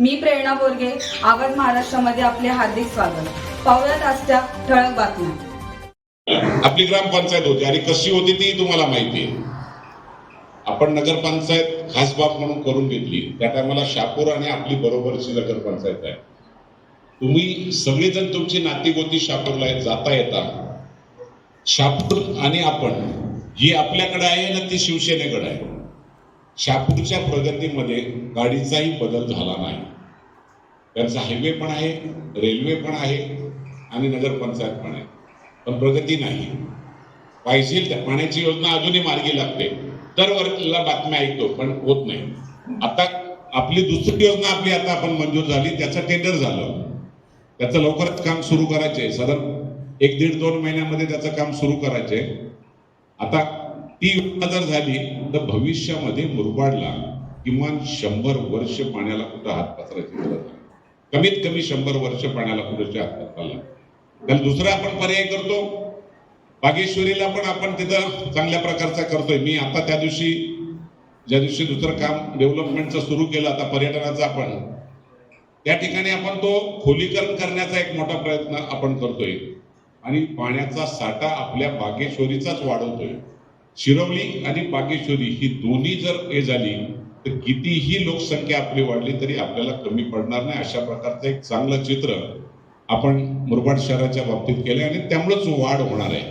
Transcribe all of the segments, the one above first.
मी प्रेरणा बोरगे आवाज महाराष्ट्रामध्ये आपले हार्दिक स्वागत. पाहुयात आजच्या ठळक बातम्या. आपली ग्रामपंचायत होती आणि कशी होती ती तुम्हाला माहिती आहे. आपण नगरपंचायत खास बाब म्हणून करून घेतली. त्या टायमाला शापूर आणि आपली बरोबरची नगरपंचायत आहे. तुम्ही सगळेजण तुमची नाती गोती शापूरला जाता येता. शापूर आणि आपण ही आपल्याकडे आहे ना ती शिवसेनेकडे आहे. शापूरच्या प्रगतीमध्ये गाडीचाही बदल झाला नाही. त्यांचा हायवे पण आहे रेल्वे पण आहे आणि नगरपंचायत पण आहे. पण प्रगती नाही. पाहिजे त्या पाण्याची योजना अजूनही मार्गी लागते. दरवर्षीला बातम्या ऐकतो पण होत नाही. आता आपली दुसरी योजना आपली आता आपण मंजूर झाली त्याचं टेंडर झालं. त्याचं लवकरच काम सुरू करायचे साधारण एक दीड दोन महिन्यामध्ये त्याचं काम सुरू करायचे आता ती योजना जर झाली तर भविष्यामध्ये मुरबाडला किमान शंभर वर्ष पाण्याला कुठं हात पसरायची गरज नाही. कमीत कमी शंभर वर्ष पाण्याला कुठंच्या हात तर दुसरा आपण पर्याय करतो. बागेश्वरीला पण आपण तिथं चांगल्या प्रकारचा करतोय. मी आता त्या दिवशी ज्या दिवशी दुसरं काम डेव्हलपमेंटचं सुरू केलं आता पर्यटनाचं आपण त्या ठिकाणी आपण तो खोलीकरण करण्याचा एक मोठा प्रयत्न आपण करतोय. आणि पाण्याचा साठा आपल्या बागेश्वरीचाच वाढवतोय. शिरवली आणि बागेश्वरी ही दोन्ही जर हे झाली तर कितीही लोकसंख्या आपली वाढली तरी आपल्याला कमी पडणार नाही. अशा प्रकारचं एक चांगलं चित्र आपण मुरबाड शहराच्या बाबतीत केले आणि त्यामुळेच वाढ होणार आहे.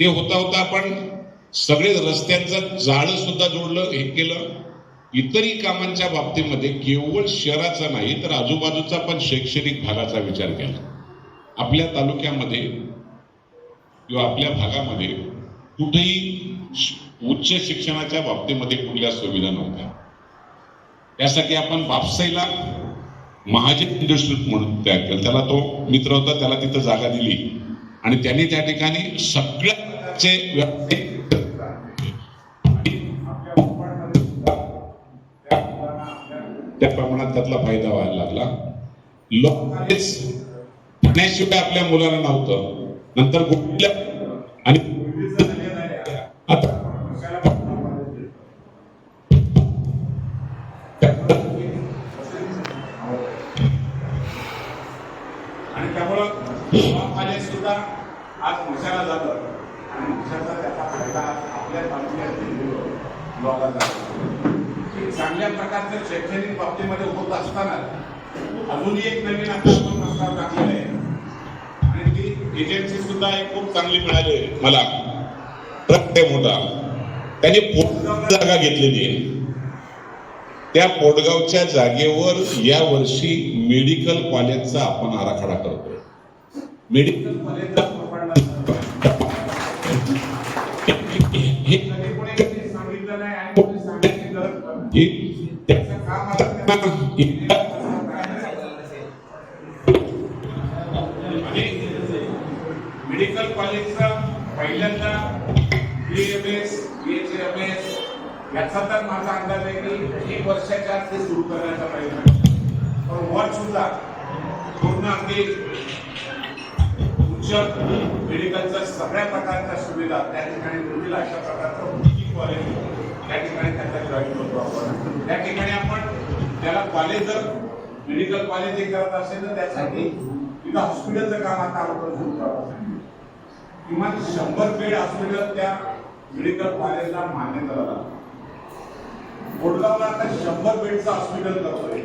ते होता होता आपण सगळे रस्त्यांचं जाळं सुद्धा जोडलं हे केलं. इतरही कामांच्या बाबतीमध्ये केवळ शहराचा नाही तर आजूबाजूचा पण शैक्षणिक भागाचा विचार केला. आपल्या तालुक्यामध्ये किंवा आपल्या भागामध्ये कुठेही उच्च शिक्षणाच्या बाबतीमध्ये कुठल्या सुविधा नव्हत्या. त्यासाठी आपण बापसाईला महाजन इंडस्ट्रीज म्हणून तयार केलं. त्याला तो मित्र होता त्याला तिथं जागा दिली. आणि त्यांनी त्या ठिकाणी सगळ्याचे व्यक्ती त्या प्रमाणात त्यातला फायदा व्हायला लागला. लोकांनीच खाण्याशिवाय आपल्या मुलांना नव्हतं. नंतर कुठल्या आणि आणि त्यामुळं हवामाने सुद्धा आज मुशाला जातं. आणि मुशाचा त्याचा फायदा आपल्या तालुक्यातील लोकांना झाला. चांगल्या प्रकारचं शैक्षणिक बाबतीमध्ये होत असताना अजूनही एक नवीन आता प्रस्ताव टाकलेला आहे. आणि ती एजन्सी सुद्धा एक खूप चांगली मिळाली आहे मला. प्रत्येक आहे मोठा. त्यांनी जागा घेतलेली आहे. त्या पोटगावच्या जागेवर या वर्षी मेडिकल कॉलेजचा आपण आराखडा करतोय मेडिकल कॉलेज प्रकल्प हे कधी कोणी सांगितलं नाही आणि कोणी सांगायची गरज पण नाही. हे- त्याचं काम आता त्या- आणि मेडिकल कॉलेजचा पहिल्यांदा बीएमएस बीएचएमएस याचा तर माझा अंदाज आहे की एक वर्षाच्या आत ते सुरू करण्याचा प्रयत्न पण वर सुद्धा पूर्ण अगदी उच्च मेडिकलच्या सगळ्या प्रकारच्या सुविधा त्या ठिकाणी मिळतील अशा प्रकारचं कॉलेज त्या ठिकाणी त्याचा जॉईन करतो आपण. त्या ठिकाणी आपण त्याला कॉलेज जर मेडिकल कॉलेज हे करत असेल तर त्यासाठी तिथं हॉस्पिटलचं काम आता आपण सुरू करत असेल किमान शंभर बेड हॉस्पिटल त्या मेडिकल कॉलेजला मान्यता झाला मोडगावला आता शंभर बेडचं हॉस्पिटल करतोय.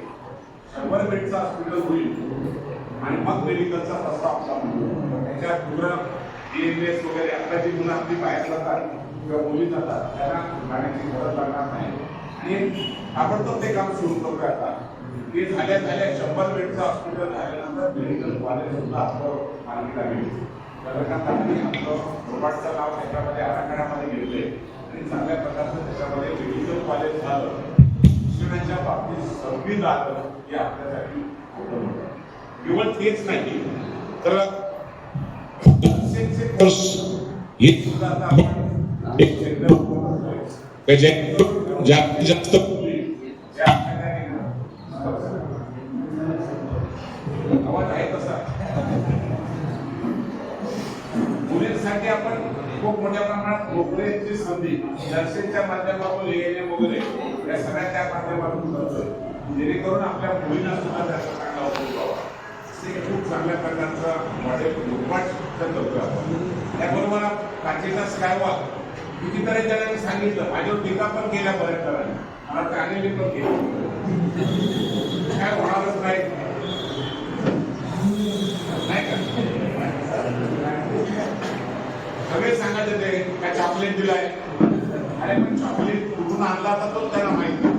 शंभर बेडचं हॉस्पिटल होईल. आणि मग मेडिकलचा प्रस्ताव आपला होईल. त्याच्यात मुलं डीएनएस वगैरे आता जी मुलं आपली बाहेर जातात किंवा मुली जातात त्यांना जाण्याची गरज लागणार नाही. आणि ताबडतोब ते काम सुरू करतोय आता. ते झाल्या झाल्या शंभर बेडचं हॉस्पिटल झाल्यानंतर मेडिकल कॉलेज सुद्धा आपलं मार्गी लागेल आपलं रोबाटचं नाव त्याच्यामध्ये आराखड्यामध्ये घेतले आणि चांगल्या प्रकारचं त्याच्यामध्ये मेडिकल कॉलेज झालं शिक्षणाच्या बाबतीत संविधान हे आपल्यासाठी केवळ तेच नाही तर कोर्स हे जास्तीत जास्त ज्या ठिकाणी आवाज आहे तसा मुलींसाठी आपण खूप मोठ्या प्रमाणात नोकरीची संधी नर्सिंगच्या माध्यमातून एएनएम वगैरे या सगळ्याच्या माध्यमातून करतोय. जेणेकरून आपल्या मुलींना सुद्धा त्याचा चांगला उपयोग व्हावा. असे खूप चांगल्या प्रकारचं मॉडेल निर्माण करतो आपण. त्याबरोबर काचेचा स्कायवॉक कितीतरी जणांनी सांगितलं माझ्यावर टीका पण केल्या बऱ्याच जणांनी मला चांगली पण केली. काय होणारच नाही का सगळे सांगायचे ते काय चॉकलेट दिलाय? अरे पण चॉकलेट कुठून आणला तर तो त्याला माहिती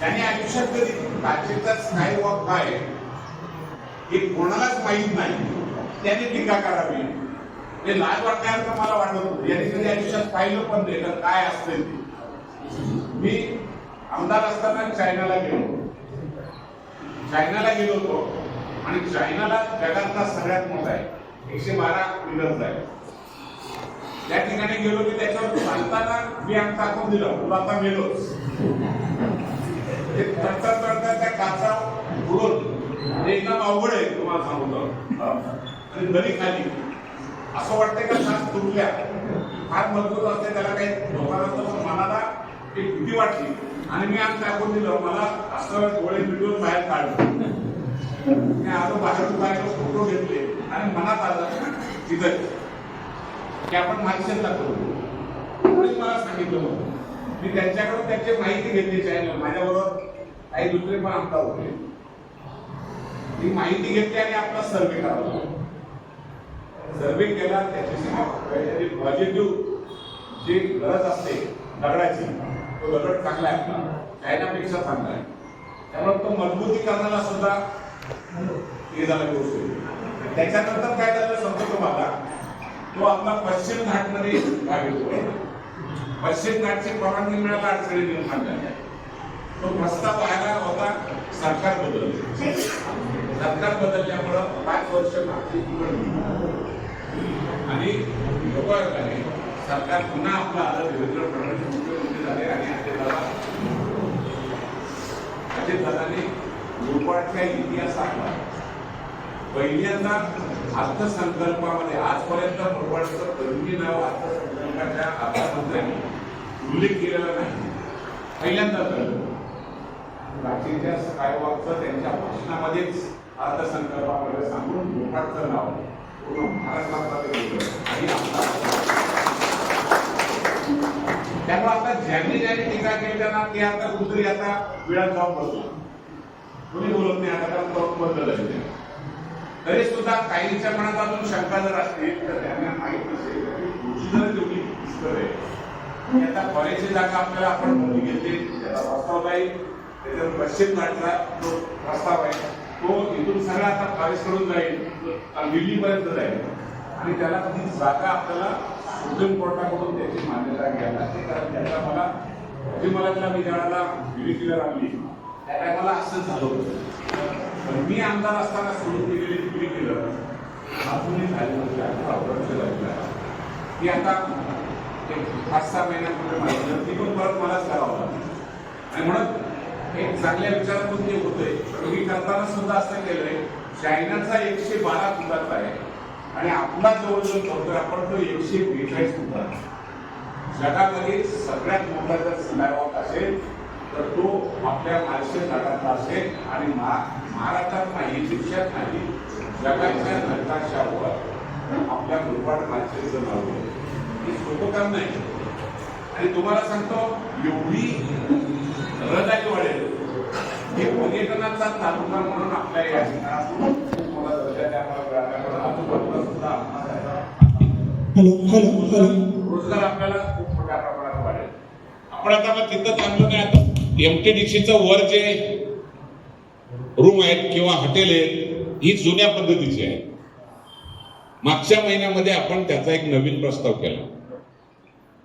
त्याने आयुष्यात कधी काचेचा स्काय वॉक काय हे कोणालाच माहीत नाही. त्याने टीका करावी. हे लाज वाटण्यासारखं मला वाटत होतं? याने कधी आयुष्यात पाहिलं पण नाही तर काय असते ते? मी आमदार असताना चायनाला गेलो. चायनाला गेलो होतो. आणि चायनाला जगातला सगळ्यात मोठा आहे. एकशे बारा मिलर्स आहे त्या ठिकाणी गेलो की त्याच्यावर चालताना मी अंग टाकून दिलं. तुला आता गेलो ते चढता चढता त्या काचा उडून एकदम अवघड आहे तुम्हाला सांगतो. आणि नदी खाली. असं वाटतंय का श्वास तुटल्या? फार मजबूत असते त्याला काही लोकांना मनाला एक भीती वाटली. आणि मी आम टाकून दिलं. मला असं डोळे मिटून बाहेर काढलं. मी आलो बाहेरून बाहेर फोटो घेतले. आणि मनात आलं तिथं की आपण माणसांना करू. कोणीच मला सांगितलं होतं. मी त्यांच्याकडून त्यांची माहिती घेतली चॅनल माझ्याबरोबर काही दुसरे पण आमदार होते. ती माहिती घेतली आणि आपला सर्वे करावा सर्वे केला त्याची पॉझिटिव्ह जी गरज असते दगडाची तो दगड चांगला आहे आपला. चायनापेक्षा चांगला आहे. त्यामुळे तो मजबूतीकरणाला सुद्धा हे झालं गोष्ट त्याच्यानंतर काय झालं सांगतो तुम्हाला? तो आपला पश्चिम घाटमध्ये भाग पश्चिम घाटचे परवानगी मिळायला अडचणी निर्माण झाल्या तो प्रस्ताव आला होता सरकार बदलले. सरकार बदलल्यामुळं पाच वर्ष मागची निवडणूक आणि योगायोगाने सरकार पुन्हा आपलं आलं देवेंद्र फडणवीस मुख्यमंत्री झाले आणि अजितदादा अजितदादांनी इतिहास इतिहासात पहिल्यांदा अर्थसंकल्पामध्ये आजपर्यंत भोपाळचं कधी नाव अर्थसंकल्पाच्या अर्थमंत्र्यांनी उल्लेख केलेला नाही. पहिल्यांदा कळलं. प्राचीनच्या स्कायवॉकचं त्यांच्या भाषणामध्येच अर्थसंकल्पामध्ये सांगून भोपाळचं नाव पूर्ण महाराष्ट्रात आणि त्यामुळे आता ज्यांनी ज्यांनी टीका केली त्यांना ते आता कुठतरी आता वेळात जाऊन बसला कोणी बोलत नाही आता बदल आहे तरी सुद्धा काहींच्या मनात अजून शंका जर असतील तर त्यांना माहीत नसेल जर तेवढी पुस्तक आहे. आता कॉलेजची जागा आपल्याला आपण मोठी घेतली त्याचा प्रस्ताव जाईल त्याच्यावर पश्चिम घाटला जो प्रस्ताव आहे तो इथून सगळा आता कॉलेजकडून जाईल दिल्लीपर्यंत जाईल. आणि त्याला ती जागा आपल्याला सुप्रीम कोर्टाकडून त्याची मान्यता घ्यायला लागते. कारण त्याचा मला मला त्याला मी ज्यावेळेला विलीकिलर आणली त्या टायमाला असं झालं होतं. पण मी आमदार असताना सुरू केलेली पिढी केलं अजूनही झाली होती म्हणजे अठरा वर्ष झाली ती आता एक पाच सहा महिन्यापूर्वी माहिती ती पण परत मलाच करावं लागली. आणि म्हणून एक चांगल्या विचारातून ते होतंय मी करताना सुद्धा असं केलंय चायनाचा एकशे बारा फुटाचा आहे. आणि आपला जवळजवळ करतोय आपण तो एकशे बेचाळीस फुटाचा जगामध्ये सगळ्यात मोठा जर स्कायवॉक असेल तर तो आपल्या मालशेर घाटातला असेल आणि महा महाराष्ट्रात नाही देशात नाही जगाच्या नकाशावर आपल्या मुरबाड मालशेरचं नाव आहे. हे सोपं काम नाही. आणि तुम्हाला सांगतो एवढी रहदारी वाढेल. हे पर्यटनाचा तालुका म्हणून आपल्या या ठिकाणातून रोजगार आपल्याला खूप मोठ्या प्रमाणात वाढेल. आपण आता मग तिथं थांबलो नाही आता. एम टी एमटीडीसीचं वर जे रूम आहेत किंवा हॉटेल आहेत ही जुन्या पद्धतीची आहे. मागच्या महिन्यामध्ये आपण त्याचा एक नवीन प्रस्ताव केला.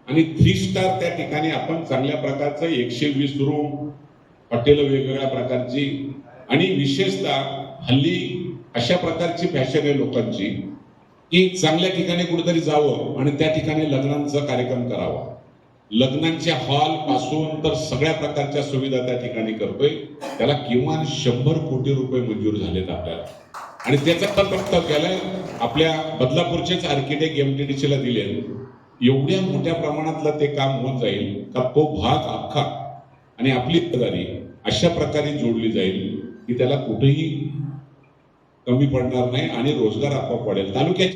आणि थ्री स्टार त्या ठिकाणी आपण चांगल्या प्रकारचं एकशे वीस रूम हॉटेल वेगवेगळ्या प्रकारची आणि विशेषतः हल्ली अशा प्रकारची फॅशन आहे लोकांची की चांगल्या ठिकाणी कुठेतरी जावं आणि त्या ठिकाणी लग्नांचा कार्यक्रम करावा. लग्नांच्या हॉलपासून तर सगळ्या प्रकारच्या सुविधा त्या ठिकाणी करतोय. त्याला किमान शंभर कोटी रुपये मंजूर झालेत आपल्याला. आणि त्याचा तर फक्त केलाय आपल्या बदलापूरचेच आर्किटेक्ट एमटीडीसीला दिले एवढ्या मोठ्या प्रमाणातलं ते काम होऊन जाईल का तो भाग अख्खा आणि आपली जबाबदारी अशा प्रकारे जोडली जाईल की त्याला कुठेही कमी पडणार नाही आणि रोजगार आपोआप वाढेल. तालुक्याची